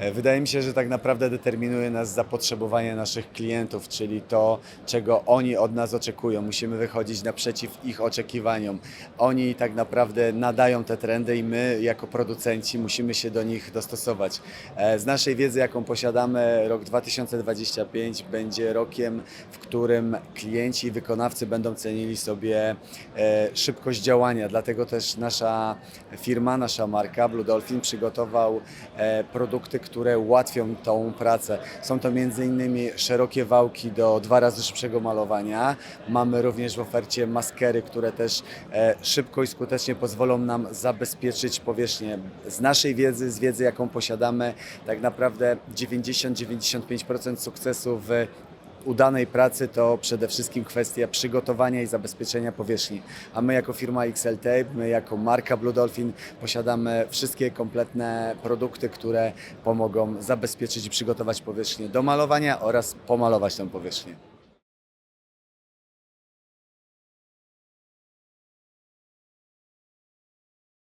E, Wydaje mi się, że tak naprawdę determinuje nas zapotrzebowanie naszych klientów, czyli to, czego oni od nas oczekują. Musimy wychodzić naprzeciw ich oczekiwaniom. Oni tak naprawdę nadają te trendy i my, jako producenci, musimy się do nich dostosować. E, Z naszej wiedzy, jaką posiadamy, rok 2025 będzie rokiem, w którym klienci i wykonawcy będą cenili sobie e, szybkość działania. Dlatego też nasza firma, nasza marka Blue Dolphin przygotował produkty, które ułatwią tą pracę. Są to m.in. szerokie wałki do dwa razy szybszego malowania. Mamy również w ofercie maskery, które też e, szybko i skutecznie pozwolą nam zabezpieczyć powierzchnię. Z naszej wiedzy, z wiedzy jaką posiadamy, tak naprawdę 90-95% sukcesu w udanej pracy to przede wszystkim kwestia przygotowania i zabezpieczenia powierzchni. A my jako firma XL Tape, my jako marka Blue Dolphin posiadamy wszystkie kompletne produkty, które pomogą zabezpieczyć i przygotować powierzchnię do malowania oraz pomalować tę powierzchnię.